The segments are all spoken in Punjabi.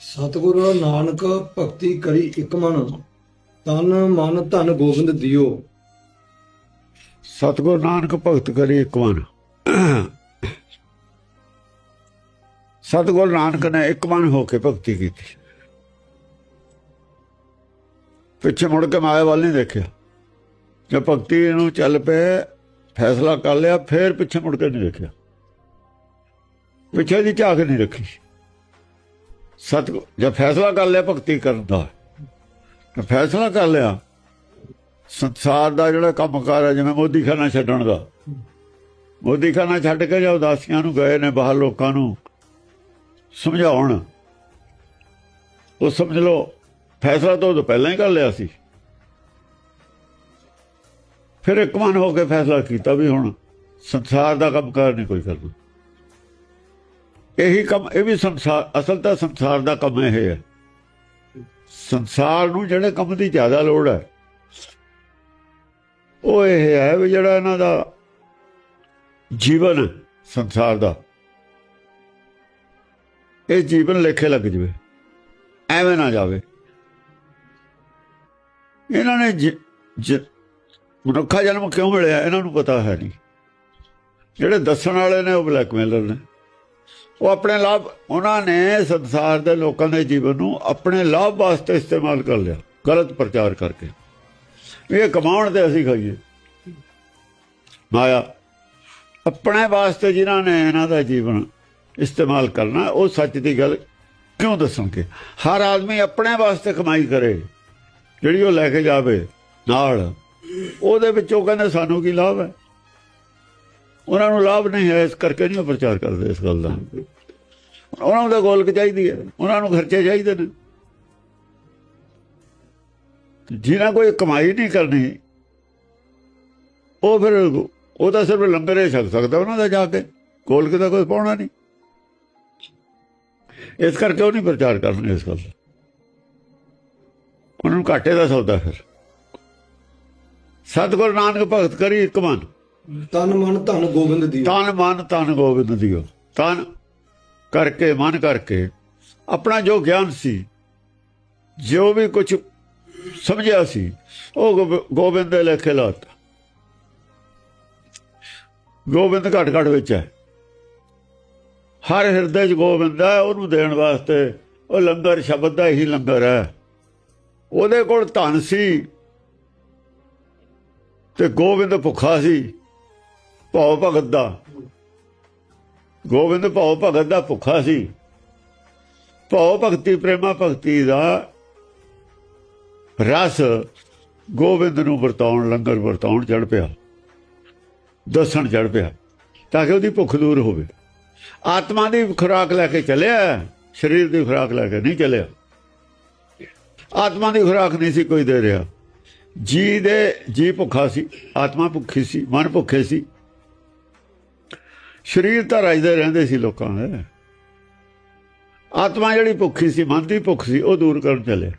ਸਤਿਗੁਰੂ ਨਾਨਕ ਭਗਤੀ ਕਰੀ ਇਕ ਮਨ, ਤਨ ਮਨ ਧਨ ਗੋਬਿੰਦ ਦਿਓ। ਸਤਿਗੁਰੂ ਨਾਨਕ ਭਗਤ ਕਰੀ ਇੱਕ ਮਨ। ਸਤਿਗੁਰੂ ਨਾਨਕ ਨੇ ਇੱਕ ਮਨ ਹੋ ਕੇ ਭਗਤੀ ਕੀਤੀ। ਪਿੱਛੇ ਮੁੜ ਕੇ ਮਾਇਆ ਵੱਲ ਨਹੀਂ ਦੇਖਿਆ। ਜੇ ਭਗਤੀ ਨੂੰ ਚੱਲ ਪਏ, ਫੈਸਲਾ ਕਰ ਲਿਆ, ਫੇਰ ਪਿੱਛੇ ਮੁੜ ਕੇ ਨਹੀਂ ਦੇਖਿਆ। ਪਿੱਛੇ ਦੀ ਝਾਕ ਨਹੀਂ ਰੱਖੀ। ਸਤਿਗੁਰ ਜੇ ਫੈਸਲਾ ਕਰ ਲਿਆ, ਭਗਤੀ ਕਰਨ ਦਾ। ਤਾਂ ਫੈਸਲਾ ਕਰ ਲਿਆ। ਸੰਸਾਰ ਦਾ ਜਿਹੜਾ ਕੰਮਕਾਰ ਹੈ, ਜਿਵੇਂ ਮੋਦੀ ਖਾਨਾ ਛੱਡਣ ਦਾ। ਮੋਦੀ ਖਾਨਾ ਛੱਡ ਕੇ ਜਾਂ ਉਦਾਸੀਆਂ ਨੂੰ ਗਏ ਨੇ, ਬਾਹਰ ਲੋਕਾਂ ਨੂੰ ਸਮਝਾਉਣ, ਉਹ ਸਮਝ ਲਓ, ਫੈਸਲਾ ਤਾਂ ਉਦੋਂ ਪਹਿਲਾਂ ਹੀ ਕਰ ਲਿਆ ਸੀ। ਫਿਰ ਇੱਕ ਮਨ ਹੋ ਕੇ ਫੈਸਲਾ ਕੀਤਾ ਵੀ ਹੁਣ ਸੰਸਾਰ ਦਾ ਕੰਮਕਾਰ ਨਹੀਂ ਕੋਈ ਕਰਨਾ ਇਹੀ ਕੰਮ, ਇਹ ਵੀ ਸੰਸਾਰ, ਅਸਲ ਤਾਂ ਸੰਸਾਰ ਦਾ ਕੰਮ ਇਹ ਹੈ। ਸੰਸਾਰ ਨੂੰ ਜਿਹੜੇ ਕੰਮ ਦੀ ਜ਼ਿਆਦਾ ਲੋੜ ਹੈ, ਉਹ ਇਹ ਹੈ ਵੀ ਜਿਹੜਾ ਇਹਨਾਂ ਦਾ ਜੀਵਨ ਸੰਸਾਰ ਦਾ। ਇਹ ਜੀਵਨ ਲੇਖੇ ਲੱਗ ਜਵੇ, ਐਵੇਂ ਨਾ ਜਾਵੇ। ਇਹਨਾਂ ਨੇ ਜ- ਮਨੁੱਖਾ ਜਨਮ ਕਿਉਂ ਮਿਲਿਆ, ਇਹਨਾਂ ਨੂੰ ਪਤਾ ਹੈ ਨਹੀਂ। ਜਿਹੜੇ ਦੱਸਣ ਵਾਲੇ ਨੇ ਉਹ ਬਲੈਕਮੇਲਰ ਨੇ। ਉਹ ਆਪਣੇ ਲਾਭ, ਉਹਨਾਂ ਨੇ ਸੰਸਾਰ ਦੇ ਲੋਕਾਂ ਦੇ ਜੀਵਨ ਨੂੰ ਆਪਣੇ ਲਾਭ ਵਾਸਤੇ ਇਸਤੇਮਾਲ ਕਰ ਲਿਆ, ਗਲਤ ਪ੍ਰਚਾਰ ਕਰਕੇ। ਵੀ ਇਹ ਕਮਾਉਣ ਤੇ ਅਸੀਂ ਖਾਈਏ। ਮਾਇਆ, ਆਪਣੇ ਵਾਸਤੇ ਜਿਨ੍ਹਾਂ ਨੇ ਇਹਨਾਂ ਦਾ ਜੀਵਨ ਇਸਤੇਮਾਲ ਕਰਨਾ, ਉਹ ਸੱਚ ਦੀ ਗੱਲ ਕਿਉਂ ਦੱਸਣਗੇ? ਹਰ ਆਦਮੀ ਆਪਣੇ ਵਾਸਤੇ ਕਮਾਈ ਕਰੇ, ਜਿਹੜੀ ਉਹ ਲੈ ਕੇ ਜਾਵੇ ਨਾਲ, ਉਹਦੇ ਵਿੱਚੋਂ ਕਹਿੰਦੇ ਸਾਨੂੰ ਕੀ ਲਾਭ ਹੈ? ਉਹਨਾਂ ਨੂੰ ਲਾਭ ਨਹੀਂ ਹੈ, ਇਸ ਕਰਕੇ ਨਹੀਂ ਉਹ ਪ੍ਰਚਾਰ ਕਰਦੇ ਇਸ ਗੱਲ ਦਾ। ਉਹਨਾਂ ਨੂੰ ਤਾਂ ਗੋਲਕ ਚਾਹੀਦੀ ਹੈ, ਉਹਨਾਂ ਨੂੰ ਖਰਚੇ ਚਾਹੀਦੇ ਨੇ। ਜਿਹਨਾਂ ਕੋਈ ਕਮਾਈ ਨਹੀਂ ਕਰਨੀ, ਉਹ ਫਿਰ ਉਹ ਤਾਂ ਸਿਰਫ ਲੰਗਰ ਹੀ ਛਕ ਸਕਦਾ ਉਹਨਾਂ ਦਾ ਜਾ ਕੇ, ਗੋਲਕ ਦਾ ਕੋਈ ਪਾਉਣਾ ਨਹੀਂ। ਇਸ ਕਰਕੇ ਉਹ ਨਹੀਂ ਪ੍ਰਚਾਰ ਕਰਨੇ ਇਸ ਗੱਲ ਦਾ। ਉਹਨਾਂ ਨੂੰ ਘਾਟੇ ਦਾ ਸੌਦਾ ਫਿਰ। ਸਤਿਗੁਰੂ ਨਾਨਕ ਭਗਤ ਕਰੀ ਇੱਕ ਮਨ। ਤਨ ਮਨ ਧਨ ਗੋਬਿੰਦ ਦੀ ਤਨ ਮਨ ਧਨ ਗੋਬਿੰਦ ਦਿਓ। ਤਨ ਕਰਕੇ, ਮਨ ਕਰਕੇ। ਆਪਣਾ ਜੋ ਗਿਆਨ ਸੀ, ਜੋ ਵੀ ਕੁਝ ਸਮਝਿਆ ਸੀ, ਉਹ ਗੋਬ- ਗੋਬਿੰਦ ਦੇ ਲੇਖੇ ਲਾਤਾ। ਗੋਬਿੰਦ ਘਟ ਘਟ ਵਿੱਚ ਹੈ। ਹਰ ਹਿਰਦੇ 'ਚ ਗੋਬਿੰਦ ਹੈ, ਉਹਨੂੰ ਦੇਣ ਵਾਸਤੇ ਉਹ ਲੰਗਰ ਸ਼ਬਦ ਦਾ ਹੀ ਲੰਗਰ ਹੈ। ਉਹਦੇ ਕੋਲ ਧਨ ਸੀ ਤੇ ਗੋਬਿੰਦ ਭੁੱਖਾ ਸੀ। ਭਉ ਭਗਤ ਦਾ। ਗੋਬਿੰਦ ਭਉ ਭਗਤ ਦਾ ਭੁੱਖਾ ਸੀ। ਭਉ ਭਗਤੀ, ਪ੍ਰੇਮਾ ਭਗਤੀ ਦਾ ਰਸ ਗੋਬਿੰਦ ਨੂੰ ਵਰਤਾਉਣ, ਲੰਗਰ ਵਰਤਾਉਣ ਚੜ ਪਿਆ। ਦੱਸਣ ਚੜ ਪਿਆ, ਤਾਂ ਕਿ ਉਹਦੀ ਭੁੱਖ ਦੂਰ ਹੋਵੇ। ਆਤਮਾ ਦੀ ਖੁਰਾਕ ਲੈ ਕੇ ਚੱਲਿਆ, ਸਰੀਰ ਦੀ ਖੁਰਾਕ ਲੈ ਕੇ ਨਹੀਂ ਚੱਲਿਆ। ਆਤਮਾ ਦੀ ਖੁਰਾਕ ਨਹੀਂ ਸੀ, ਕੋਈ ਦੇ ਰਿਹਾ। ਜੀ ਦੇ, ਜੀ ਭੁੱਖਾ ਸੀ, ਆਤਮਾ ਭੁੱਖੀ ਸੀ, ਮਨ ਭੁੱਖੇ ਸੀ। ਸਰੀਰ ਤਾਂ ਰਜਦੇ ਰਹਿੰਦੇ ਸੀ ਲੋਕਾਂ ਦੇ। ਆਤਮਾ ਜਿਹੜੀ ਭੁੱਖੀ ਸੀ ਮਨ ਦੀ ਭੁੱਖ ਸੀ ਉਹ ਦੂਰ ਕਰਨ ਚੱਲੇ।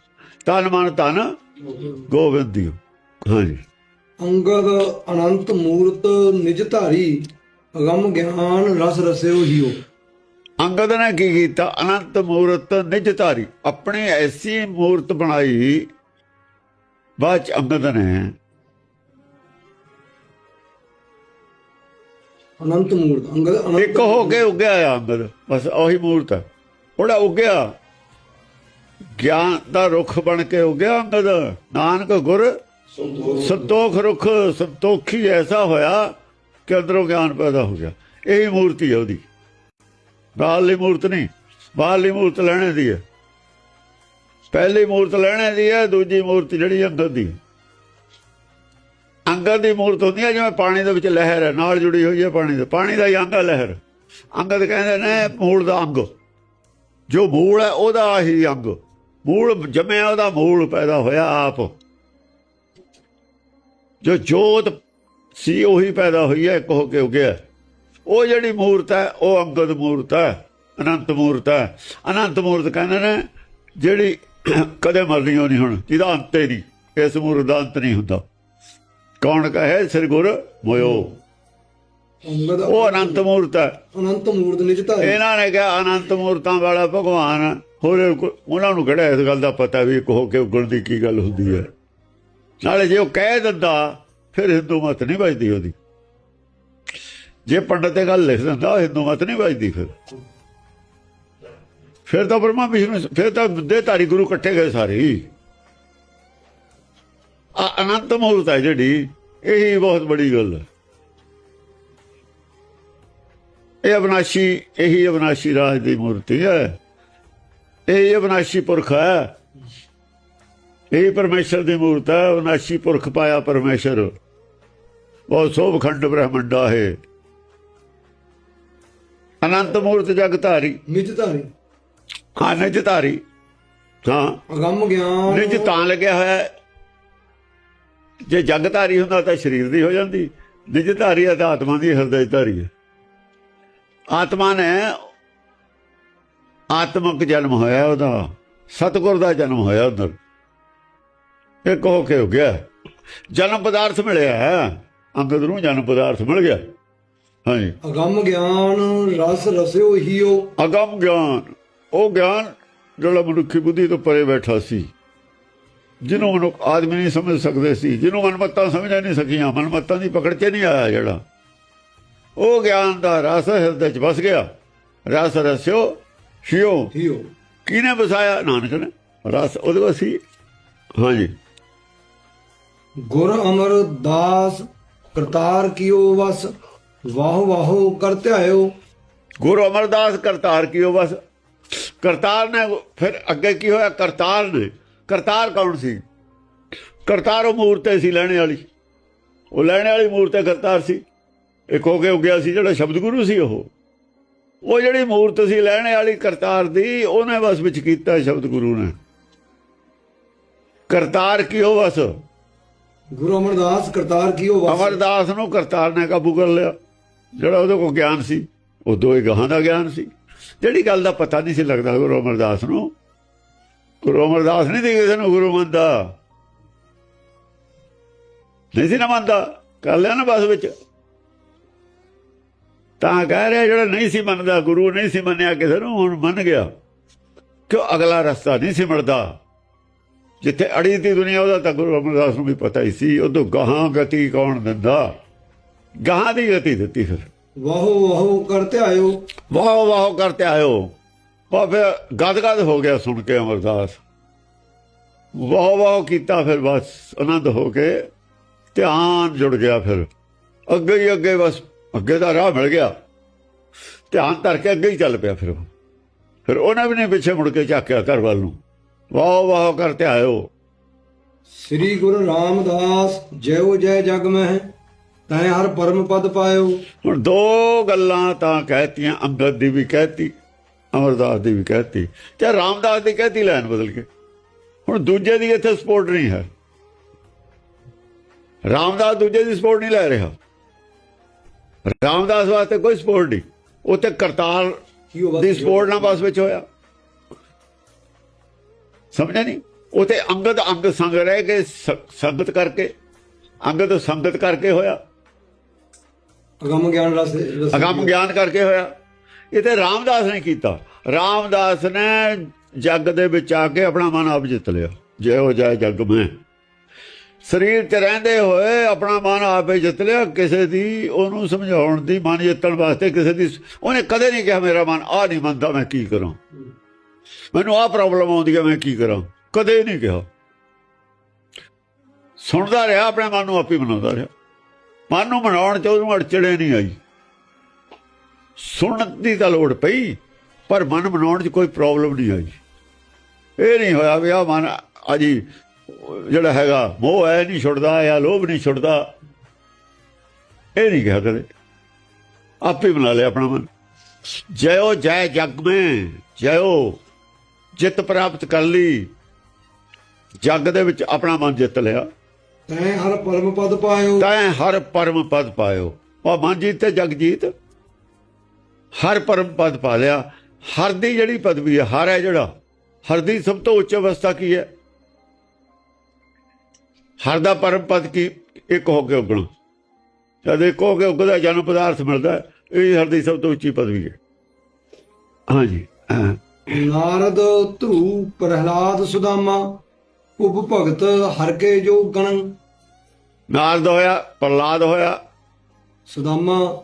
ਤਨ ਮਨ ਤਨ ਗੋਬਿੰਦ ਦਿਓ ਹਾਂਜੀ। ਅੰਗਦ ਅਨੰਤ ਮੂਰਤ ਨਿਜ ਧਾਰੀ ਅਗੰਮ ਗਿਆਨ ਰਸ ਰਸਿਓ ਹੀਓ। ਅੰਗਦ ਨੇ ਕੀ ਕੀਤਾ? ਅਨੰਤ ਮੂਰਤ ਨਿਜ ਧਾਰੀ ਆਪਣੀ ਐਸੀ ਮੂਰਤ ਬਣਾਈ ਬਾਅਦ ਚ ਅੰਗਦ ਨੇ ਅਨੰਤ ਮੂਰਤ ਅੰਗਦ ਅਨੰਤ ਇੱਕ ਹੋ ਕੇ ਉੱਗਿਆ ਆ ਅੰਗਦ ਬਸ ਉਹੀ ਮੂਰਤ ਹੈ। ਉਹਦਾ ਉੱਗਿਆ। ਗਿਆਨ ਦਾ ਰੁੱਖ ਬਣ ਕੇ ਉੱਗਿਆ ਅੰਗਦ। ਨਾਨਕ ਗੁਰ ਸੰਤੋਖ। ਰੁੱਖ ਸੰਤੋਖੀ ਐਸਾ ਹੋਇਆ ਕਿ ਅੰਦਰੋਂ ਗਿਆਨ ਪੈਦਾ ਹੋ ਗਿਆ। ਇਹੀ ਮੂਰਤੀ ਹੈ ਉਹਦੀ। ਬਾਹਰਲੀ ਮੂਰਤ ਨਹੀਂ ਬਾਹਰਲੀ ਮੂਰਤ ਲੈਣੇ ਦੀ ਹੈ। ਪਹਿਲੀ ਮੂਰਤ ਲੈਣੇ ਦੀ ਹੈ ਦੂਜੀ ਮੂਰਤ ਜਿਹੜੀ ਅੰਗਦ ਦੀ ਹੈ। ਅੰਗਦ ਦੀ ਮੂਰਤ ਹੁੰਦੀ ਹੈ ਜਿਵੇਂ ਪਾਣੀ ਦੇ ਵਿੱਚ ਲਹਿਰ ਹੈ ਨਾਲ ਜੁੜੀ ਹੋਈ ਹੈ ਪਾਣੀ ਦੇ। ਪਾਣੀ ਦਾ ਹੀ ਅੰਗ ਹੈ ਲਹਿਰ। ਅੰਗਦ ਕਹਿੰਦੇ ਨੇ, ਮੂਲ ਦਾ ਅੰਗ। ਜੋ ਮੂਲ ਹੈ ਉਹਦਾ ਹੀ ਅੰਗ। ਮੂਲ ਜੰਮਿਆ, ਉਹਦਾ ਮੂਲ ਪੈਦਾ ਹੋਇਆ ਆਪ। ਜੋ ਜੋਤ ਸੀ, ਉਹੀ ਪੈਦਾ ਹੋਈ ਹੈ ਇੱਕ ਹੋ ਕੇ ਉਗਿਆ। ਉਹ ਜਿਹੜੀ ਮੂਰਤ ਹੈ ਉਹ ਅੰਗਦ ਮੂਰਤ ਹੈ ਅਨੰਤ ਮੂਰਤ ਹੈ ਅਨੰਤ ਮੂਰਤ ਕਹਿੰਦੇ ਨੇ, ਜਿਹੜੀ ਕਦੇ ਮਰਨੀ ਹੋ ਨਹੀਂ ਹੁਣ, ਜਿਹਦਾ ਅੰਤ ਹੀ ਨਹੀਂ। ਇਸ ਮੂਰਤ ਦਾ ਅੰਤ ਨਹੀਂ ਹੁੰਦਾ। ਕੌਣ ਕਹੇ ਸ੍ਰੀ ਗੁਰ? ਮੋਇਓ। ਉਹ ਅਨੰਤ ਮੂਰਤ ਹੈ। ਅਨੰਤ ਮੂਰਤ ਨਿਜ ਧਾਰੀ ਇਹਨਾਂ ਨੇ ਕਿਹਾ ਅਨੰਤ ਮੂਰਤਾਂ ਵਾਲਾ ਭਗਵਾਨ। ਹੋਰ ਉਹਨਾਂ ਨੂੰ ਕਿਹੜਾ ਇਸ ਗੱਲ ਦਾ ਪਤਾ ਵੀ ਇੱਕ ਹੋ ਕੇ ਉਗਣ ਦੀ ਕੀ ਗੱਲ ਹੁੰਦੀ ਹੈ? ਨਾਲੇ ਜੇ ਉਹ ਕਹਿ ਦਿੰਦਾ ਫਿਰ ਹਿੰਦੂ ਮਤ ਨਹੀਂ ਵੱਜਦੀ ਉਹਦੀ। ਜੇ ਪੰਡਤ ਇਹ ਗੱਲ ਲਿਖ ਦਿੰਦਾ ਹਿੰਦੂ ਮਤ ਨਹੀਂ ਵੱਜਦੀ ਫਿਰ। ਫਿਰ ਤਾਂ ਬ੍ਰਹਮਾ ਵਿਸ਼ਨੂੰ ਫਿਰ ਤਾਂ ਦੇ ਧਾਰੀ ਗੁਰੂ ਇਕੱਠੇ ਗਏ ਸਾਰੇ ਆ ਅਨੰਤ ਮੂਰਤ ਹੈ ਜਿਹੜੀ ਇਹੀ ਬਹੁਤ ਬੜੀ ਗੱਲ ਹੈ। ਇਹ ਅਬਨਾਸ਼ੀ ਇਹੀ ਅਬਨਾਸ਼ੀ ਰਾਜ ਦੀ ਮੂਰਤੀ ਹੈ। ਇਹ ਅਬਨਾਸ਼ੀ ਪੁਰਖ ਹੈ। ਇਹ ਪਰਮੇਸ਼ਰ ਦੀ ਮੂਰਤ ਹੈ। ਅਬਨਾਸ਼ੀ ਪੁਰਖ ਪਾਇਆ ਪਰਮੇਸ਼ਰ। ਬਹੁਤ ਸੋਭਖੰਡ ਬ੍ਰਹਮੰਡਾ ਹੈ ਅਨੰਤ ਮੂਰਤ ਜਗ ਧਾਰੀ। ਨਿਜ ਧਾਰੀ। ਹਾਂ ਨਿਜ ਧਾਰੀ। ਹਾਂ। ਅਗੰਮ ਗਿਆਨ। ਨਿਜ ਤਾਂ ਲੱਗਿਆ ਹੋਇਆ। ਜੇ ਜਗ ਧਾਰੀ ਹੁੰਦਾ ਤਾਂ ਸਰੀਰ ਦੀ ਹੋ ਜਾਂਦੀ। ਨਿਜ ਧਾਰੀ ਹੈ ਤਾਂ ਆਤਮਾ ਦੀ ਹਿਰਦੇ ਧਾਰੀ ਹੈ। ਆਤਮਾ ਨੇ ਆਤਮਿਕ ਜਨਮ ਹੋਇਆ ਉਹਦਾ। ਸਤਗੁਰ ਦਾ ਜਨਮ ਹੋਇਆ ਅੰਦਰ ਇਹ ਕਹੋ ਕੇ ਹੋ ਗਿਆ। ਜਨਮ ਪਦਾਰਥ ਮਿਲਿਆ ਹੈ। ਅੰਗਦ ਨੂੰ ਜਨਮ ਪਦਾਰਥ ਮਿਲ ਗਿਆ। ਹਾਂਜੀ। ਅਗੰਮ ਗਿਆਨ ਰਸ ਰਸਿਓ ਹੀਓ। ਅਗਮ ਗਿਆਨ। ਉਹ ਗਿਆਨ ਜਿਹੜਾ ਮਨੁੱਖੀ ਬੁੱਧੀ ਤੋਂ ਪਰੇ ਬੈਠਾ ਸੀ। ਜਿਹਨੂੰ ਮਨੁੱਖ ਆਦਮੀ ਨਹੀਂ ਸਮਝ ਸਕਦੇ ਸੀ ਜਿਹਨੂੰ ਮਨਮੱਤਾਂ ਸਮਝ ਨਹੀਂ ਸਕੀਆਂ ਮਨਮੱਤਾਂ ਦੀ ਪਕੜ 'ਚ ਨਹੀਂ ਆਇਆ ਜਿਹੜਾ। ਉਹ ਗਿਆਨ ਦਾ ਰਸ ਹਿਰਦੇ 'ਚ ਵਸ ਗਿਆ। ਰਸ ਰਸਿਓ ਸ਼ਿਓ ਕਿਹਨੇ ਵਸਾਇਆ? ਨਾਨਕ ਨੇ। ਰਸ ਉਹਦੇ ਕੋਲ ਸੀ। ਹਾਂਜੀ। ਗੁਰ ਅਮਰ ਦਾਸ ਕਰਤਾਰ ਕੀਓ ਵਸ ਵਾਹ ਵਾਹੋ ਕਰ ਧਿਆਇਓ। ਗੁਰੂ ਅਮਰਦਾਸ ਕਰਤਾਰ ਕੀਓ ਬਸ ਕਰਤਾਰ ਨੇ ਫਿਰ ਅੱਗੇ ਕੀ ਹੋਇਆ? ਕਰਤਾਰ ਨੇ ਕਰਤਾਰ ਕੌਣ ਸੀ? ਕਰਤਾਰ ਉਹ ਮੂਰਤੇ ਸੀ ਲੈਣੇ ਵਾਲੀ। ਉਹ ਲੈਣੇ ਵਾਲੀ ਮੂਰਤੇ ਕਰਤਾਰ ਸੀ। ਇੱਕ ਹੋ ਕੇ ਉੱਗਿਆ ਸੀ ਜਿਹੜਾ ਸ਼ਬਦ ਗੁਰੂ ਸੀ ਉਹ। ਉਹ ਜਿਹੜੀ ਮੂਰਤ ਸੀ ਲੈਣੇ ਵਾਲੀ ਕਰਤਾਰ ਦੀ ਉਹਨੇ ਬਸ ਵਿੱਚ ਕੀਤਾ ਸ਼ਬਦ ਗੁਰੂ ਨੇ। ਕਰਤਾਰ ਕੀਓ ਬਸ? ਗੁਰੂ ਅਮਰਦਾਸ ਕਰਤਾਰ ਕੀਓ ਵਸ ਅਮਰਦਾਸ ਨੂੰ ਕਰਤਾਰ ਨੇ ਕਾਬੂ ਕਰ ਲਿਆ। ਜਿਹੜਾ ਉਹਦੇ ਕੋਲ ਗਿਆਨ ਸੀ ਉਹ ਦੋਏ ਗਾਹਾਂ ਦਾ ਗਿਆਨ ਸੀ। ਜਿਹੜੀ ਗੱਲ ਦਾ ਪਤਾ ਨਹੀਂ ਸੀ ਲੱਗਦਾ ਗੁਰੂ ਅਮਰਦਾਸ ਨੂੰ ਗੁਰੂ ਅਮਰਦਾਸ ਨਹੀਂ ਦੀ ਕਿਸੇ ਨੂੰ ਗੁਰੂ ਮੰਨਦਾ। ਨਹੀਂ ਸੀ ਨਾ ਮੰਨਦਾ। ਕਰ ਲਿਆ ਨਾ ਬਸ ਵਿੱਚ। ਤਾਂ ਕਹਿ ਰਿਹਾ ਜਿਹੜਾ ਨਹੀਂ ਸੀ ਮੰਨਦਾ ਗੁਰੂ ਨਹੀਂ ਸੀ ਮੰਨਿਆ ਕਿਸੇ ਨੂੰ ਹੁਣ ਮੰਨ ਗਿਆ। ਕਿਉਂ ਅਗਲਾ ਰਸਤਾ ਨਹੀਂ ਸੀ ਮਿਲਦਾ? ਜਿੱਥੇ ਅੜੀ ਤੀ ਦੁਨੀਆ ਉਹਦਾ ਤਾਂ ਗੁਰੂ ਅਮਰਦਾਸ ਨੂੰ ਵੀ ਪਤਾ ਹੀ ਸੀ ਉਦੋਂ ਗਾਹਾਂ ਗਤੀ ਕੌਣ ਦਿੰਦਾ? ਗਾਹਾਂ ਦੀ ਗਤੀ ਦਿੱਤੀ ਫਿਰ। ਵਾਹੋ ਵਾਹੋ ਕਰ ਧਿਆਇਓ ਵਾਹ ਵਾਹ ਕਰਤੇ ਆਇਓ। ਫਿਰ ਗਦਗਦ ਹੋ ਗਿਆ ਸੁਣ ਕੇ ਅਮਰਦਾਸ। ਵਾਹ ਵਾਹ ਕੀਤਾ ਫਿਰ ਬਸ ਆਨੰਦ ਹੋ ਕੇ ਧਿਆਨ ਜੁੜ ਗਿਆ ਫਿਰ। ਅੱਗੇ ਹੀ ਅੱਗੇ ਬਸ ਅੱਗੇ ਦਾ ਰਾਹ ਮਿਲ ਗਿਆ। ਧਿਆਨ ਧਰ ਕੇ ਅੱਗੇ ਹੀ ਚੱਲ ਪਿਆ ਫਿਰ। ਫਿਰ ਉਹਨੇ ਵੀ ਨਹੀਂ ਪਿੱਛੇ ਮੁੜ ਕੇ ਝਾਕਿਆ ਘਰ ਵੱਲ ਨੂੰ। ਵਾਹ ਵਾਹ ਕਰਤੇ ਆਇਓ। ਸ੍ਰੀ ਗੁਰੂ ਰਾਮਦਾਸ ਜੈਓ ਜੈ ਜਗ ਮਹਿ ਤੈ ਹਰ ਪਰਮ ਪਦ ਪਾਇਓ। ਹੁਣ ਦੋ ਗੱਲਾਂ ਤਾਂ ਕਹਿਤੀਆਂ ਅੰਗਦ ਦੀ ਵੀ ਕਹਿਤੀ। ਅਮਰਦਾਸ ਦੀ ਵੀ ਕਹਿਤੀ ਤੇ ਰਾਮਦਾਸ ਦੀ ਕਹਿਤੀ ਲੈਣ ਬਦਲ ਕੇ। ਹੁਣ ਦੂਜੇ ਦੀ ਇੱਥੇ ਸਪੋਰਟ ਨਹੀਂ ਹੈ। ਰਾਮਦਾਸ ਦੂਜੇ ਦੀ ਸਪੋਰਟ ਨਹੀਂ ਲੈ ਰਿਹਾ। ਰਾਮਦਾਸ ਵਾਸਤੇ ਕੋਈ ਸਪੋਰਟ ਨਹੀਂ। ਉੱਥੇ ਕਰਤਾਰ ਦੀ ਸਪੋਰਟ ਨਾਲ ਬਸ ਵਿੱਚ ਹੋਇਆ। ਸਮਝਿਆ ਨਹੀਂ? ਉਤੇ ਅੰਗਦ ਅੰਗ ਸੰਗ ਰਹਿ ਕੇ ਸੰਗਤ ਕਰਕੇ ਅੰਗਦ ਸੰਗਤ ਕਰਕੇ ਹੋਇਆ। ਅਗੰਮ ਗਿਆਨ ਰਸ ਅਗੰਮ ਗਿਆਨ ਕਰਕੇ ਹੋਇਆ। ਇਹ ਤੇ ਰਾਮਦਾਸ ਨੇ ਕੀਤਾ। ਰਾਮਦਾਸ ਨੇ ਜੱਗ ਦੇ ਵਿੱਚ ਆ ਕੇ ਆਪਣਾ ਮਨ ਆਪ ਜਿੱਤ ਲਿਆ। ਜੇ ਹੋ ਜਾਏ ਜੱਗ ਮੈਂ। ਸਰੀਰ 'ਚ ਰਹਿੰਦੇ ਹੋਏ ਆਪਣਾ ਮਨ ਆਪੇ ਜਿੱਤ ਲਿਆ। ਕਿਸੇ ਦੀ ਉਹਨੂੰ ਸਮਝਾਉਣ ਦੀ, ਮਨ ਜਿੱਤਣ ਵਾਸਤੇ ਕਿਸੇ ਦੀ ਉਹਨੇ ਕਦੇ ਨਹੀਂ ਕਿਹਾ ਮੇਰਾ ਮਨ ਆ ਨਹੀਂ ਮੰਨਦਾ ਮੈਂ ਕੀ ਕਰਾਂ। ਮੈਨੂੰ ਆਹ ਪ੍ਰੋਬਲਮ ਆਉਂਦੀ ਹੈ ਮੈਂ ਕੀ ਕਰਾਂ। ਕਦੇ ਨਹੀਂ ਕਿਹਾ। ਸੁਣਦਾ ਰਿਹਾ, ਆਪਣੇ ਮਨ ਨੂੰ ਆਪੇ ਬਣਾਉਂਦਾ ਰਿਹਾ। ਮਨ ਨੂੰ ਮਨਾਉਣ ਚ ਉਹਨੂੰ ਅੜਚੜੇ ਨਹੀਂ ਆਈ। ਸੁਣਨ ਦੀ ਤਾਂ ਲੋੜ ਪਈ। ਪਰ ਮਨ ਮਨਾਉਣ ਚ ਕੋਈ ਪ੍ਰੋਬਲਮ ਨਹੀਂ ਆਈ ਇਹ ਨਹੀਂ ਹੋਇਆ ਵੀ ਆ ਮਨ ਅਜੀ ਜਿਹੜਾ ਹੈਗਾ ਮੋਹ ਹੈ ਨਹੀਂ ਛੁੱਟਦਾ ਜਾਂ ਲੋਭ ਨਹੀਂ ਛੁੱਟਦਾ। ਇਹ ਨਹੀਂ ਕਿਹਾ ਕਦੇ। ਆਪੇ ਬਣਾ ਲਿਆ ਆਪਣਾ ਮਨ। ਜਯੋ ਜੈ ਜਗ ਮੈਂ ਜਯੋ ਜਿੱਤ ਪ੍ਰਾਪਤ ਕਰ ਲਈ। ਜੱਗ ਦੇ ਵਿੱਚ ਆਪਣਾ ਮਨ ਜਿੱਤ ਲਿਆ। ਤੈ ਹਰ ਪਰਮ ਪਦ ਪਾਇਓ। ਤੈਂ ਹਰ ਪਰਮ ਪਦ ਪਾਇਓ। ਉਹ ਮਨ ਜੀਤ ਤੇ ਜਗ ਜੀਤ। ਹਰ ਪਰਮ ਪਦ ਪਾ ਲਿਆ। ਹਰ ਦੀ ਜਿਹੜੀ ਪਦਵੀ ਹੈ ਹਰ ਹੈ ਜਿਹੜਾ ਹਰ ਦੀ ਸਭ ਤੋਂ ਉੱਚ ਅਵਸਥਾ ਕੀ ਹੈ? ਹਰ ਦਾ ਪਰਮ ਪਦ ਕੀ? ਇੱਕ ਹੋ ਕੇ ਉਗਣਾ। ਜਦ ਇੱਕ ਹੋ ਕੇ ਉਗਦਾ ਜਨਮ ਪਦਾਰਥ ਮਿਲਦਾ ਇਹ ਹਰ ਦੀ ਸਭ ਤੋਂ ਉੱਚੀ ਪਦਵੀ ਹੈ। ਹਾਂਜੀ। ਨਾਰਦ ਧਰੂ ਪ੍ਰਹਿਲਾਦ ਸੁਦਾਮਾ ਉਪ ਭਗਤ ਹਰ ਕੇ ਜੋ ਗਣ। ਨਾਰਦ ਹੋਇਆ ਪ੍ਰਲਾਦ ਹੋਇਆ। ਸੁਦਾਮਾ।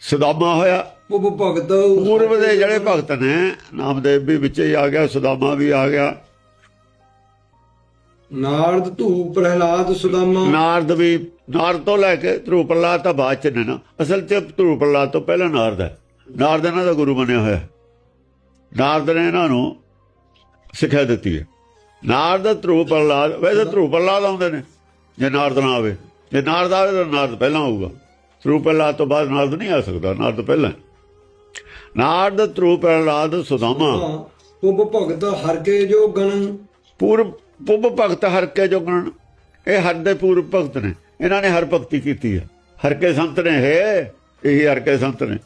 ਸੁਦਾਮਾ ਹੋਇਆ। ਉਪ ਭਗਤ ਪੂਰਵ ਦੇ ਜਿਹੜੇ ਭਗਤ ਨੇ ਨਾਮਦੇਵ ਵੀ ਵਿੱਚ ਹੀ ਆ ਗਿਆ ਸੁਦਾਮਾ ਵੀ ਆ ਗਿਆ। ਨਾਰਦ ਧਰੂ ਪ੍ਰਹਿਲਾਦ ਸੁਦਾਮਾ। ਨਾਰਦ ਵੀ ਨਾਰਦ ਤੋਂ ਲੈ ਕੇ ਧਰੂ ਪ੍ਰਲਾਦ ਤਾਂ ਬਾਅਦ ਚ ਨੇ ਨਾ। ਅਸਲ ਚ ਧਰੂ ਪ੍ਰਲਾਦ ਤੋਂ ਪਹਿਲਾਂ ਨਾਰਦ ਹੈ। ਨਾਰਦ ਇਹਨਾਂ ਦਾ ਗੁਰੂ ਬਣਿਆ ਹੋਇਆ ਹੈ। ਨਾਰਦ ਨੇ ਇਹਨਾਂ ਨੂੰ ਸਿੱਖਿਆ ਦਿੱਤੀ ਹੈ। ਨਾਰਦ ਧਰੂ ਪ੍ਰਲਾਦ ਵੈਸੇ ਧਰੂ ਪ੍ਰਲਾਦ ਆਉਂਦੇ ਨੇ ਜੇ ਨਾਰਦ ਨਾ ਆਵੇ। ਜੇ ਨਾਰਦ ਆਵੇ ਤਾਂ ਨਾਰਦ ਪਹਿਲਾਂ ਆਊਗਾ। ਧਰੂ ਪ੍ਰਲਾਦ ਤੋਂ ਬਾਅਦ ਨਾਰਦ ਨਹੀਂ ਆ ਸਕਦਾ ਨਾਰਦ ਪਹਿਲਾਂ। ਨਾਰਦ ਧਰੂ ਪ੍ਰਲਾਦ ਸੁਦਾਮਾ। ਉਪ ਭਗਤ ਹਰ ਕੇ ਜੋ ਗਣ ਪੂਰਬ ਪੁੱਬ ਭਗਤ ਹਰ ਕੇ ਜੋਗਣ ਇਹ ਹਰ ਦੇ ਪੂਰਬ ਭਗਤ ਨੇ। ਇਹਨਾਂ ਨੇ ਹਰ ਭਗਤੀ ਕੀਤੀ ਹੈ। ਹਰ ਕੇ ਸੰਤ ਨੇ ਹੈ ਇਹ ਹਰ ਕੇ ਸੰਤ ਨੇ।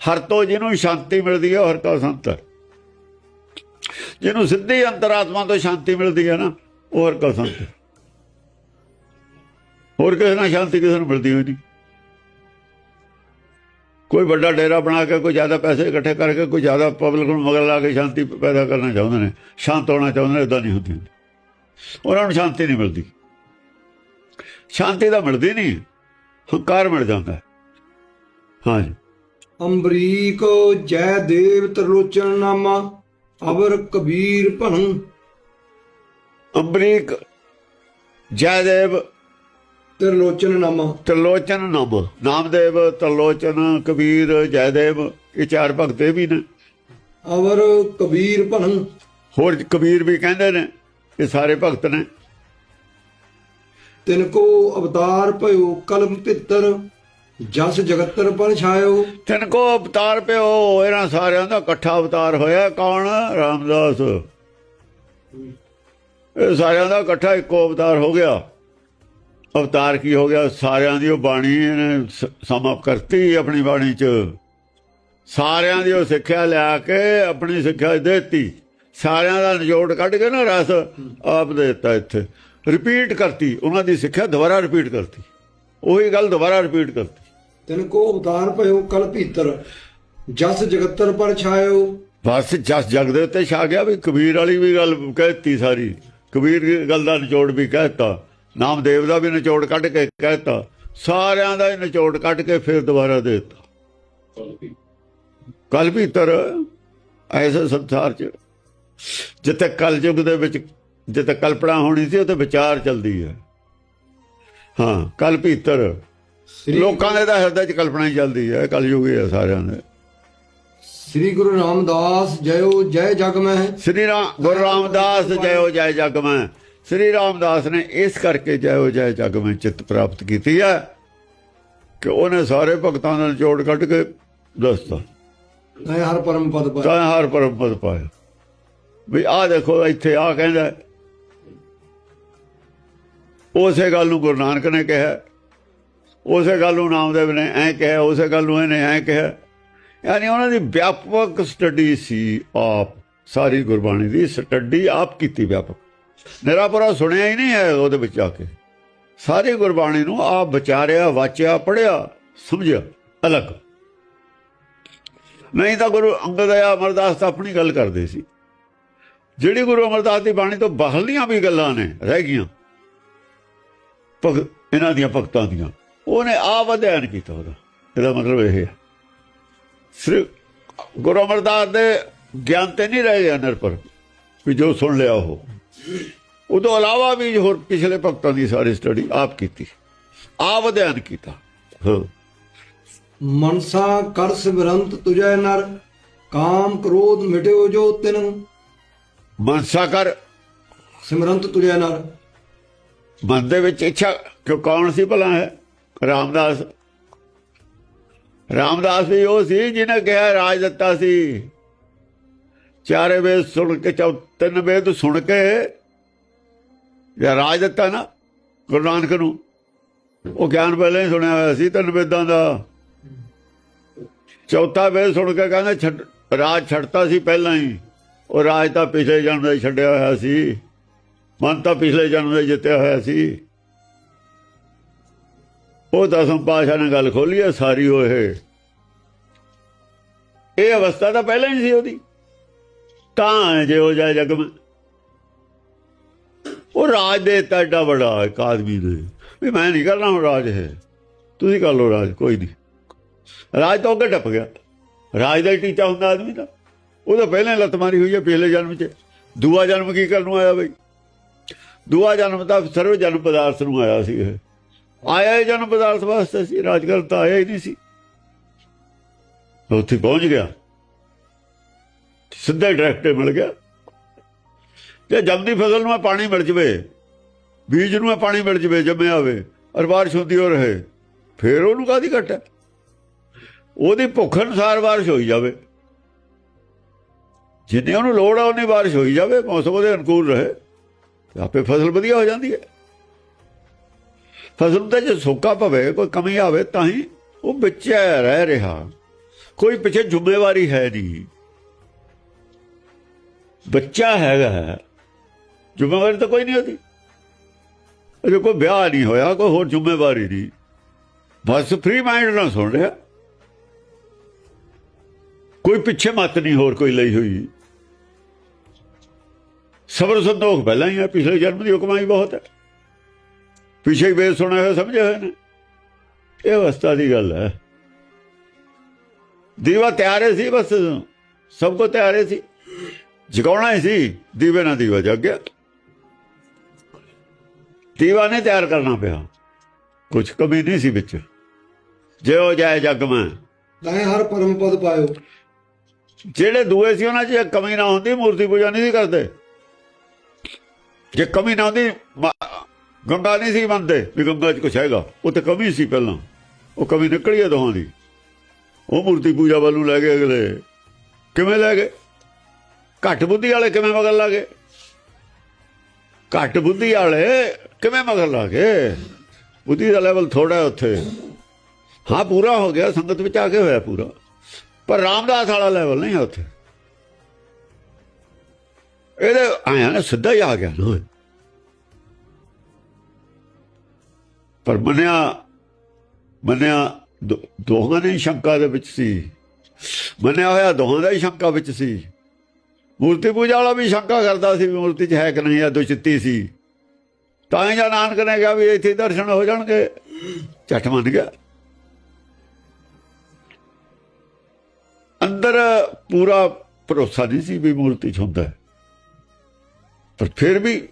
ਹਰ ਤੋਂ ਜਿਹਨੂੰ ਸ਼ਾਂਤੀ ਮਿਲਦੀ ਹੈ ਉਹ ਹਰ ਕਾ ਸੰਤ ਹੈ। ਜਿਹਨੂੰ ਸਿੱਧੀ ਅੰਤਰਾਤਮਾ ਤੋਂ ਸ਼ਾਂਤੀ ਮਿਲਦੀ ਹੈ ਨਾ ਉਹ ਹਰ ਕਾ ਸੰਤ ਹੋਰ ਕਿਸੇ ਨਾਲ ਸ਼ਾਂਤੀ ਕਿਸੇ ਨੂੰ ਮਿਲਦੀ ਹੋਈ ਨਹੀਂ। ਕੋਈ ਵੱਡਾ ਡੇਰਾ ਬਣਾ ਕੇ ਕੋਈ ਜ਼ਿਆਦਾ ਪੈਸੇ ਇਕੱਠੇ ਕਰਕੇ ਕੋਈ ਜ਼ਿਆਦਾ ਪਬਲਿਕ ਨੂੰ ਮਗਰ ਲਾ ਕੇ ਸ਼ਾਂਤੀ ਪੈਦਾ ਕਰਨਾ ਚਾਹੁੰਦੇ ਨੇ ਸ਼ਾਂਤ ਹੋਣਾ ਚਾਹੁੰਦੇ ਨੇ ਇਦਾਂ ਨਹੀਂ ਹੁੰਦੀ। ਉਹਨਾਂ ਨੂੰ ਸ਼ਾਂਤੀ ਨਹੀਂ ਮਿਲਦੀ ਸ਼ਾਂਤੀ ਤਾਂ ਮਿਲਦੀ ਨਹੀਂ ਹੰਕਾਰ ਮਿਲ ਜਾਂਦਾ ਹੈ। ਹਾਂਜੀ ਅੰਬਰੀਕ ਜੈ ਦੇਵ ਤਰਲੋਚਨ ਨਾਮਾ ਅਵਰ ਕਬੀਰ ਭਣ ਅੰਬਰੀਕ ਜੈਦੇਵ ਤਰਲੋਚਨ ਨਾਮਾ। ਤਰਲੋਚਨ ਨਾਮ। ਨਾਮਦੇਵ ਤਰਲੋਚਨ ਕਬੀਰ ਜੈਦੇਵ ਇਹ ਚਾਰ ਭਗਤ ਵੀ ਨੇ। ਅਵਰ ਕਬੀਰ ਭਣ ਹੋਰ ਕਬੀਰ ਵੀ ਕਹਿੰਦੇ ਨੇ ਇਹ ਸਾਰੇ ਭਗਤ ਨੇ। ਤਿਨ ਕੋ ਅਵਤਾਰ ਭਇਓ ਕਲਮ ਭਿੱਤਰ ਜਸ ਜਗਤਰ ਪਰ ਛਾਇਓ। ਤਿੰਨ ਕੋ ਅਵਤਾਰ ਪਿਓ ਇਹਨਾਂ ਸਾਰਿਆਂ ਦਾ ਇਕੱਠਾ ਅਵਤਾਰ ਹੋਇਆ ਕੌਣ? ਰਾਮਦਾਸ। ਇਹ ਸਾਰਿਆਂ ਦਾ ਇਕੱਠਾ ਇੱਕੋ ਅਵਤਾਰ ਹੋ ਗਿਆ। ਅਵਤਾਰ ਕੀ ਹੋ ਗਿਆ? ਸਾਰਿਆਂ ਦੀ ਉਹ ਬਾਣੀ ਇਹਨੇ ਸਮਾਪ ਕਰਤੀ ਆਪਣੀ ਬਾਣੀ ਚ। ਸਾਰਿਆਂ ਦੀ ਉਹ ਸਿੱਖਿਆ ਲਿਆ ਕੇ ਆਪਣੀ ਸਿੱਖਿਆ ਦੇਤੀ। ਸਾਰਿਆਂ ਦਾ ਨਿਚੋੜ ਕੱਢ ਕੇ ਨਾ ਰਸ ਆਪ ਦੇ ਦਿੱਤਾ ਇੱਥੇ। ਰਿਪੀਟ ਕਰਤੀ। ਉਹਨਾਂ ਦੀ ਸਿੱਖਿਆ ਦੁਬਾਰਾ ਰਿਪੀਟ ਕਰਤੀ। ਉਹੀ ਗੱਲ ਦੁਬਾਰਾ ਰਿਪੀਟ ਕਰਤੀ। ਤਿਨ ਕੋ ਅਵਤਾਰ ਭਇਓ ਕਲ ਭੀਤਰ ਜਸ ਜਗਤਰ ਪਰ ਛਾਇਓ। ਬਸ ਜਸ ਜਗ ਦੇ ਉੱਤੇ ਛਾ ਗਿਆ ਵੀ ਕਬੀਰ ਵਾਲੀ ਵੀ ਗੱਲ ਕਹਿਤੀ ਸਾਰੀ। ਕਬੀਰ ਗੱਲ ਦਾ ਨਿਚੋੜ ਵੀ ਕਹਿਤਾ। ਨਾਮਦੇਵ ਦਾ ਵੀ ਨਿਚੋੜ ਕੱਢ ਕੇ ਕਹਿਤਾ ਸਾਰਿਆਂ ਦਾ ਹੀ ਨਿਚੋੜ ਕੱਢ ਕੇ ਫਿਰ ਦੁਬਾਰਾ ਦੇ ਦਿੱਤਾ। ਕਲ ਭੀਤਰ ਐਸੇ ਸੰਸਾਰ ਚ ਜਿੱਥੇ ਕਲਯੁਗ ਦੇ ਵਿੱਚ ਜਿੱਥੇ ਕਲਪਨਾ ਹੋਣੀ ਸੀ ਉੱਥੇ ਵਿਚਾਰ ਚੱਲਦੀ ਹੈ। ਹਾਂ ਕਲ ਭੀਤਰ ਲੋਕਾਂ ਦੇ ਤਾਂ ਹਿਰਦੇ ਚ ਕਲਪਨਾ ਹੀ ਚੱਲਦੀ ਹੈ ਕਲਯੁਗ ਹੀ ਹੈ ਸਾਰਿਆਂ ਦੇ। ਸ੍ਰੀ ਗੁਰੂ ਰਾਮਦਾਸ ਜਯੋ ਜੈ ਜਗ ਮਹਿ। ਸ੍ਰੀ ਰਾਮ ਗੁਰੂ ਰਾਮਦਾਸ ਜਯੋ ਜੈ ਜਗ ਮੈਂ ਸ੍ਰੀ ਰਾਮਦਾਸ ਨੇ ਇਸ ਕਰਕੇ ਜਯੋ ਜੈ ਜਗ ਮੈਂ ਚਿੱਤ ਪ੍ਰਾਪਤ ਕੀਤੀ ਹੈ ਕਿ ਉਹਨੇ ਸਾਰੇ ਭਗਤਾਂ ਦਾ ਨਿਚੋੜ ਕੱਢ ਕੇ ਦੱਸਤਾ। ਮੈਂ ਹਰ ਪਰਮ ਪਦ ਪਾਇਆ। ਤਾਂ ਹਰ ਪਰਮ ਪਦ ਪਾਇਆ। ਵੀ ਆਹ ਦੇਖੋ ਇੱਥੇ ਆ ਕਹਿੰਦਾ। ਉਸੇ ਗੱਲ ਨੂੰ ਗੁਰੂ ਨਾਨਕ ਨੇ ਕਿਹਾ। ਉਸੇ ਗੱਲ ਨੂੰ ਨਾਮਦੇਵ ਨੇ ਐਂ ਕਿਹਾ ਉਸੇ ਗੱਲ ਨੂੰ ਇਹਨੇ ਐਂ ਕਿਹਾ। ਯਾਨੀ ਉਹਨਾਂ ਦੀ ਵਿਆਪਕ ਸਟੱਡੀ ਸੀ ਆਪ ਸਾਰੀ ਗੁਰਬਾਣੀ ਦੀ ਸਟੱਡੀ ਆਪ ਕੀਤੀ ਵਿਆਪਕ। ਨਿਰਾਪੁਰਾ ਸੁਣਿਆ ਹੀ ਨਹੀਂ ਹੈ ਉਹਦੇ ਵਿੱਚ ਆ ਕੇ। ਸਾਰੀ ਗੁਰਬਾਣੀ ਨੂੰ ਆਪ ਵਿਚਾਰਿਆ, ਵਾਚਿਆ ਪੜਿਆ ਸਮਝਿਆ, ਅਲੱਗ। ਨਹੀਂ ਤਾਂ ਗੁਰੂ ਅੰਗਦ ਆ ਅਮਰਦਾਸ ਤਾਂ ਆਪਣੀ ਗੱਲ ਕਰਦੇ ਸੀ। ਜਿਹੜੀ ਗੁਰੂ ਅਮਰਦਾਸ ਦੀ ਬਾਣੀ ਤੋਂ ਬਾਹਰਲੀਆਂ ਵੀ ਗੱਲਾਂ ਨੇ, ਰਹਿ ਗਈਆਂ। ਭਗ, ਇਹਨਾਂ ਦੀਆਂ ਭਗਤਾਂ ਦੀਆਂ। ਉਹਨੇ ਆਪ ਅਧਿਐਨ ਕੀਤਾ ਉਹਦਾ। ਇਹਦਾ ਮਤਲਬ ਇਹ ਹੈ। ਸ੍ਰੀ ਗੁਰੂ ਅਮਰਦਾਸ ਦੇ ਗਿਆਨ ਤੇ ਨਹੀਂ ਰਹਿ ਗਿਆ ਨਿਰਭਰ ਵੀ ਜੋ ਸੁਣ ਲਿਆ ਉਹ। ਉਦੋਂ ਇਲਾਵਾ ਵੀ ਹੋਰ ਪਿਛਲੇ ਭਗਤਾਂ ਦੀ ਸਾਰੀ ਸਟੱਡੀ ਆਪ ਕੀਤੀ। ਆਪ ਅਧਿਐਨ ਕੀਤਾ। ਹਾਂ। ਮਨਸਾ ਕਰ ਸਿਮਰੰਤ ਤੁਜੈ ਨਰ ਕਾਮ ਕ੍ਰੋਧ ਮਿਟਿਓ ਜੋ ਤਿਨ। ਮਨਸਾ ਕਰ। ਸਿਮਰੰਤ ਤੁਜੈ ਨਰ। ਮਨ ਦੇ ਵਿੱਚ ਇੱਛਾ ਕਿ ਕੌਣ ਸੀ ਭਲਾ ਹੈ? ਰਾਮਦਾਸ। ਰਾਮਦਾਸ ਵੀ ਉਹ ਸੀ ਜਿਹਨੇ ਕਿਹਾ ਰਾਜ ਦਿੱਤਾ ਸੀ। ਚਾਰੇ ਵੇਦ ਸੁਣ ਕੇ ਚੌ, ਤਿੰਨ ਵੇਦ ਸੁਣ ਕੇ ਜਾਂ ਰਾਜ ਦਿੱਤਾ ਨਾ ਗੁਰੂ ਨਾਨਕ ਨੂੰ, ਉਹ ਗਿਆਨ ਪਹਿਲਾਂ ਹੀ ਸੁਣਿਆ ਹੋਇਆ ਸੀ ਤਿੰਨ ਵੇਦਾਂ ਦਾ। ਚੌਥਾ ਵੇਦ ਸੁਣ ਕੇ ਕਹਿੰਦਾ ਛੱਡ, ਰਾਜ ਛੱਡਤਾ ਸੀ ਪਹਿਲਾਂ ਹੀ, ਉਹ ਰਾਜ ਤਾਂ ਪਿਛਲੇ ਜਨਮ ਦਾ ਹੀ ਛੱਡਿਆ ਹੋਇਆ ਸੀ, ਮਨ ਤਾਂ ਪਿਛਲੇ ਜਨਮ ਦਾ ਹੀ ਜਿੱਤਿਆ ਹੋਇਆ ਸੀ। ਉਹ ਦਸਮ ਪਾਸ਼ਾ ਨੇ ਗੱਲ ਖੋਲੀ ਹੈ, ਸਾਰੀ ਉਹ ਇਹ ਅਵਸਥਾ ਤਾਂ ਪਹਿਲਾਂ ਹੀ ਸੀ ਉਹਦੀ। ਤਾਂ ਜੇ ਹੋ ਜਾਏ ਜਗ ਉਹ ਰਾਜ ਦੇ ਦਿੱਤਾ ਏਡਾ ਬੜਾ ਇੱਕ ਆਦਮੀ ਨੇ। ਵੀ ਮੈਂ ਨਹੀਂ ਕਰਨਾ ਹੁਣ ਰਾਜ ਹੈ ਤੁਸੀਂ ਕਰ ਲਓ ਰਾਜ, ਕੋਈ ਨਹੀਂ। ਰਾਜ ਤੋਂ ਅੱਗੇ ਟੱਪ ਗਿਆ। ਰਾਜ ਦਾ ਹੀ ਟੀਚਾ ਹੁੰਦਾ ਆਦਮੀ ਦਾ। ਉਹ ਤਾਂ ਪਹਿਲਾਂ ਹੀ ਲੱਤ ਮਾਰੀ ਹੋਈ ਹੈ ਪਿਛਲੇ ਜਨਮ 'ਚ। ਦੂਆ ਜਨਮ ਕੀ ਕਰਨ ਨੂੰ ਆਇਆ ਬਈ? ਦੂਆ ਜਨਮ ਤਾਂ ਸਰਵ ਜਨਮ ਪਦਾਰਥ ਨੂੰ ਆਇਆ ਸੀ ਇਹ। ਆਇਆ ਹੀ ਜਨਮ ਪਦਾਰਥ ਵਾਸਤੇ ਸੀ। ਰਾਜ ਕਰਨ ਤਾਂ ਆਇਆ ਹੀ ਨਹੀਂ ਸੀ। ਉੱਥੇ ਪਹੁੰਚ ਗਿਆ। ਸਿੱਧਾ ਡਾਇਰੈਕਟ ਮਿਲ ਗਿਆ। ਜੇ ਜੰਮਦੀ ਫਸਲ ਨੂੰ ਇਹ ਪਾਣੀ ਮਿਲ ਜਵੇ, ਬੀਜ ਨੂੰ ਇਹ ਪਾਣੀ ਮਿਲ ਜਵੇ, ਜੰਮਿਆ ਹੋਵੇ, ਔਰ ਬਾਰਿਸ਼ ਹੁੰਦੀ ਹੋ ਰਹੇ, ਫੇਰ ਉਹਨੂੰ ਕਾਦੀ ਘਟ ਹੈ? ਉਹਦੀ ਭੁੱਖ ਅਨੁਸਾਰ ਬਾਰਿਸ਼ ਹੋਈ ਜਾਵੇ। ਜਿੰਨੇ ਉਹਨੂੰ ਲੋੜ ਆ ਉਹਨੀ ਬਾਰਿਸ਼ ਹੋਈ ਜਾਵੇ, ਮੌਸਮ ਉਹਦੇ ਅਨੁਕੂਲ ਰਹੇ। ਤੇ ਆਪੇ ਫਸਲ ਵਧੀਆ ਹੋ ਜਾਂਦੀ ਹੈ। ਫਸਲ ਤੇ ਜੇ ਸੋਕਾ ਪਵੇ ਕੋਈ ਕਮੀ ਆਵੇ, ਤਾਂ ਹੀ ਉਹ ਵਿੱਚ ਰਹਿ ਰਿਹਾ। ਕੋਈ ਪਿੱਛੇ ਜ਼ਿੰਮੇਵਾਰੀ ਹੈ ਨਹੀਂ। ਬੱਚਾ ਹੈਗਾ ਜ਼ਿੰਮੇਵਾਰੀ ਤਾਂ ਕੋਈ ਨਹੀਂ ਹੁੰਦੀ ਅਜੇ ਕੋਈ ਵਿਆਹ ਨਹੀਂ ਹੋਇਆ, ਕੋਈ ਹੋਰ ਜ਼ਿੰਮੇਵਾਰੀ ਨਹੀਂ। ਬਸ ਫ੍ਰੀ ਮਾਈਂਡ ਨਾਲ ਸੁਣ ਰਿਹਾ। ਕੋਈ ਪਿੱਛੇ ਮੱਤ ਨਹੀਂ ਹੋਰ ਕੋਈ ਲਈ ਹੋਈ। ਸਬਰ ਸੰਤੋਖ ਪਹਿਲਾਂ ਹੀ ਹੈ, ਪਿਛਲੇ ਜਨਮ ਦੀ ਹੁਕਮਾਈ ਬਹੁਤ ਹੈ। ਪਿਛੇ ਵੇ ਸੁਣਿਆ ਹੋਇਆ ਹੋਏ ਸਮਝੇ ਹੋਏ ਨੇ? ਇਹ ਅਵਸਥਾ ਦੀ ਗੱਲ ਹੈ। ਦੀਵਾ ਤਿਆਰੇ ਸੀ ਬਸ, ਸਭ ਕੋ ਤਿਆਰੇ ਸੀ। ਜਗਾਉਣਾ ਹੀ ਸੀ। ਦੀਵੇ ਨਾਲ ਦੀਵਾ ਜਗ ਗਿਆ। ਦੀਵਾ ਨੇ ਤਿਆਰ ਕਰਨਾ ਪਿਆ। ਕੁਝ ਕਮੀ ਨਹੀਂ ਸੀ ਵਿੱਚ। ਜੇ ਹੋ ਜਾਏ ਜਗ ਮੈਂ। ਤਾਏ ਹਰ ਪਰਮ ਪਦ ਪਾਇਓ। ਜਿਹੜੇ ਦੂਏ ਸੀ ਉਹਨਾਂ 'ਚ ਕਮੀ ਨਾ ਹੁੰਦੀ ਮੂਰਤੀ ਪੂਜਾ ਨਹੀਂ ਕਰਦੇ। ਜੇ ਕਮੀ ਨਾ ਹੁੰਦੀ ਗੰਗਾ ਨਹੀਂ ਸੀ ਮੰਨਦੇ ਵੀ ਗੰਗਾ 'ਚ ਕੁਛ ਹੈਗਾ। ਉਹ ਤੇ ਕਮੀ ਸੀ ਪਹਿਲਾਂ। ਉਹ ਕਮੀ ਨਿਕਲੀ ਦੋਹਾਂ ਦੀ। ਉਹ ਮੂਰਤੀ ਪੂਜਾ ਵੱਲ ਲੈ ਗਏ ਅਗਲੇ। ਕਿਵੇਂ ਲੈ ਗਏ? ਘੱਟ ਬੁੱਧੀ ਵਾਲੇ ਕਿਵੇਂ ਮਗਰ ਲਾਗੇ? ਘੱਟ ਬੁੱਧੀ ਵਾਲੇ ਕਿਵੇਂ ਮਗਰ ਲਾ ਗਏ ਬੁੱਧੀ ਦਾ ਲੈਵਲ ਥੋੜਾ ਉੱਥੇ। ਹਾਂ, ਪੂਰਾ ਹੋ ਗਿਆ, ਸੰਗਤ ਵਿੱਚ ਆ ਕੇ ਹੋਇਆ ਪੂਰਾ। ਪਰ ਰਾਮਦਾਸ ਵਾਲਾ ਲੈਵਲ ਨਹੀਂ ਹੈ ਉੱਥੇ। ਇਹਦੇ ਆਇਆ ਨਾ, ਸਿੱਧਾ ਹੀ ਆ ਗਿਆ ਨਾ ਪਰ ਮੰਨਿਆ ਮੰਨਿਆ, ਦੋ- ਦੋਹਾਂ ਨੇ ਹੀ ਸ਼ੰਕਾ ਦੇ ਵਿੱਚ ਸੀ। ਮੰਨਿਆ ਹੋਇਆ ਦੋਹਾਂ ਦਾ ਹੀ ਸ਼ੰਕਾ ਵਿੱਚ ਸੀ। ਮੂਰਤੀ ਪੂਜਾ ਵਾਲਾ ਵੀ ਸ਼ੰਕਾ ਕਰਦਾ ਸੀ ਵੀ ਮੂਰਤੀ 'ਚ ਹੈ ਕਿ ਨਹੀਂ ਆ ਦੁਚਿੱਤੀ ਸੀ। ਤਾਂ ਹੀ ਜਾਂ ਨਾਨਕ ਨੇ ਕਿਹਾ ਵੀ ਇੱਥੇ ਦਰਸ਼ਨ ਹੋ ਜਾਣਗੇ। ਝੱਟ ਮੰਨ ਗਿਆ। ਅੰਦਰ ਪੂਰਾ ਭਰੋਸਾ ਨਹੀਂ ਸੀ ਵੀ ਮੂਰਤੀ 'ਚ ਹੁੰਦਾ। ਪਰ ਫਿਰ ਵੀ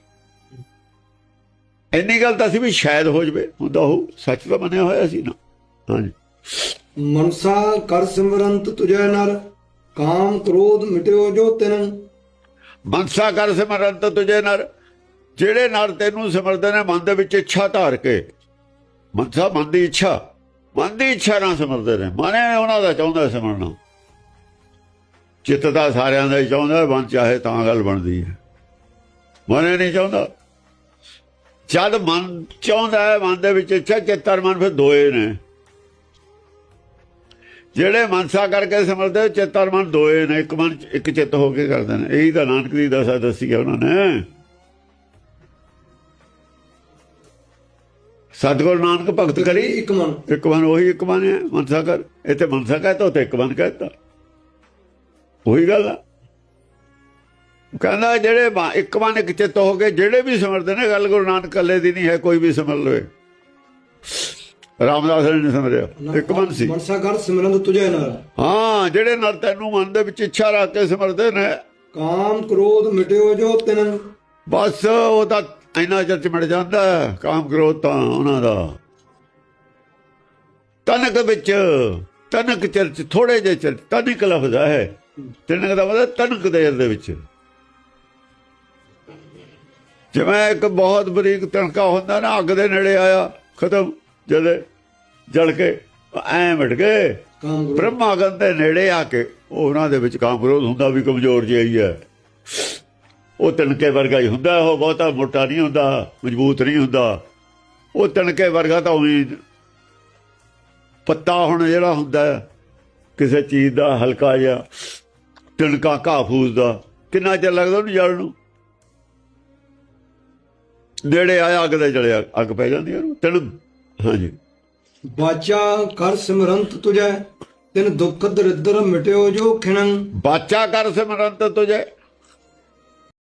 ਇੰਨੀ ਗੱਲ ਤਾਂ ਸੀ ਵੀ ਸ਼ਾਇਦ ਹੋ ਜਵੇ। ਹੁੰਦਾ ਹੋ ਸੱਚ ਤਾਂ ਮੰਨਿਆ ਹੋਇਆ ਸੀ ਨਾ। ਹਾਂਜੀ। ਮਨਸਾ ਕਰ ਸਿਮਰੰਤ ਤੁਜੈ ਨਰ। ਕਾਮ ਕ੍ਰੋਧ ਮਿਟਿਓ ਜੋ ਤਿਨ। ਮਨਸਾ ਕਰ ਸਿਮਰੰਤ ਤੁਝੇ ਨਰ, ਜਿਹੜੇ ਨਰ ਤੈਨੂੰ ਸਿਮਰਦੇ ਨੇ, ਮਨ ਦੇ ਵਿੱਚ ਇੱਛਾ ਧਾਰ ਕੇ। ਮਨਸਾ ਮਨ ਦੀ ਇੱਛਾ, ਮਨ ਦੀ ਇੱਛਾ ਨਾਲ ਸਿਮਰਦੇ ਨੇ। ਮਨੇ ਉਹਨਾਂ ਦਾ ਚਾਹੁੰਦਾ ਸਿਮਰਨਾ। ਚਿੱਤ ਦਾ ਸਾਰਿਆਂ ਦਾ ਹੀ ਚਾਹੁੰਦਾ ਮਨ ਚਾਹੇ ਤਾਂ ਗੱਲ ਬਣਦੀ ਹੈ। ਮਨੇ ਨਹੀਂ ਚਾਹੁੰਦਾ। ਜਦ ਮਨ ਚਾਹੁੰਦਾ ਹੈ, ਮਨ ਦੇ ਵਿੱਚ ਇੱਛਾ ਚਿੱਤਰ ਮਨ ਫਿਰ ਦੋਏ ਨੇ। ਜਿਹੜੇ ਮਨਸਾ ਕਰਕੇ ਸਿਮਰਦੇ ਚਿੱਤਰ ਮਨ ਦੋਏ ਨੇ ਇੱਕ ਮਨ ਇੱਕ ਚਿੱਤ ਹੋ ਕੇ ਕਰਦੇ ਨੇ। ਇਹੀ ਤਾਂ ਨਾਨਕ ਦੀ ਦਸ਼ਾ ਦੱਸੀ ਹੈ ਉਹਨਾਂ ਨੇ। ਸਤਿਗੁਰ ਨਾਨਕ ਭਗਤ ਕਰੀ। ਇੱਕ ਮਨ। ਇੱਕ ਮਨ ਉਹੀ ਇੱਕ ਮਨ ਹੈ ਮਨਸਾ ਕਰ। ਇੱਥੇ ਮਨਸਾ ਕਹਤਾ ਉੱਥੇ ਇੱਕ ਮਨ ਕਹਤਾ। ਉਹੀ ਗੱਲ ਆ। ਕਹਿੰਦਾ ਜਿਹੜੇ ਇੱਕ ਮਨ ਇੱਕ ਚਿੱਤ ਹੋ ਕੇ ਜਿਹੜੇ ਵੀ ਸਿਮਰਦੇ ਨੇ ਗੱਲ ਗੁਰੂ ਨਾਨਕ ਕੱਲੇ ਦੀ ਨਹੀਂ ਹੈ ਕੋਈ ਵੀ ਸਿਮਰ ਲਵੇ। ਰਾਮਦਾਸ ਨੇ ਸਿਮਰਿਆ। ਇੱਕ ਮਨ ਸੀ। ਮਨਸਾ ਕਰ ਸਿਮਰੰਤ ਤੁਜੈ ਨਰ ਹਾਂ ਜਿਹੜੇ ਨਾਲ ਤੈਨੂੰ ਮਨ ਦੇ ਵਿੱਚ ਇੱਛਾ ਰੱਖ ਕੇ ਸਿਮਰਦੇ ਨੇ। ਕਾਮ ਕ੍ਰੋਧ ਮਿਟਿਓ ਜੋ ਤਿਨ। ਬਸ ਉਹ ਤਾਂ ਇੰਨਾ ਚਿਰ ਚ ਮਿਟ ਜਾਂਦਾ ਕਾਮ ਕ੍ਰੋਧ ਤਾਂ ਉਹਨਾਂ ਦਾ। ਤਨਕ ਵਿੱਚ ਤਨਕ ਚਿਰ ਚ ਥੋੜੇ ਜਿਹੇ ਚਿਰ ਤਨਕ ਲਫ਼ਜ਼ ਹੈ ਤਨਕ ਦਾ ਮਤਲਬ ਤਨਕ ਦੇਰ ਦੇ ਵਿੱਚ। ਜਿਵੇਂ ਇੱਕ ਬਹੁਤ ਬਰੀਕ ਤਣਕਾ ਹੁੰਦਾ ਨਾ ਅੱਗ ਦੇ ਨੇੜੇ ਆਇਆ ਖਤਮ। ਜਦੇ ਜਲ ਕੇ ਐ ਮਿਟ ਗਏ ਬ੍ਰਹਮਾਗਨ ਦੇ ਨੇੜੇ ਆ ਕੇ ਉਹ ਉਹਨਾਂ ਦੇ ਵਿੱਚ ਕਾਮ ਕ੍ਰੋਧ ਹੁੰਦਾ ਵੀ ਕਮਜ਼ੋਰ ਜਿਹਾ ਹੀ ਹੈ। ਉਹ ਤਣਕੇ ਵਰਗਾ ਹੀ ਹੁੰਦਾ ਉਹ ਬਹੁਤਾ ਮੋਟਾ ਨਹੀਂ ਹੁੰਦਾ ਮਜ਼ਬੂਤ ਨਹੀਂ ਹੁੰਦਾ। ਉਹ ਤਣਕੇ ਵਰਗਾ ਤਾਂ ਉਹੀ ਪੱਤਾ ਹੁਣ ਜਿਹੜਾ ਹੁੰਦਾ ਕਿਸੇ ਚੀਜ਼ ਦਾ ਹਲਕਾ ਜਿਹਾ ਤਣਕਾ ਘਾਹ ਫੂਸ ਦਾ ਕਿੰਨਾ ਚਿਰ ਲੱਗਦਾ ਉਹਨੂੰ ਜਲ ਨੂੰ? ਨੇੜੇ ਆਇਆ ਅੱਗ ਦੇ ਜਲਿਆ ਅੱਗ ਪੈ ਜਾਂਦੀ ਉਹਨੂੰ ਤਣ ਹਾਂਜੀ। ਬਾਚਾ ਕਰ ਸਿਮਰੰਤ ਤੁਜੈ ਤਿਨ ਦੁਖ ਦਰਿਦਰ ਮਿਟਿਓ ਜੋ ਖਿਣੰ ਬਾਚਾ ਕਰ ਸਿਮਰੰਤ ਤੁਝੇ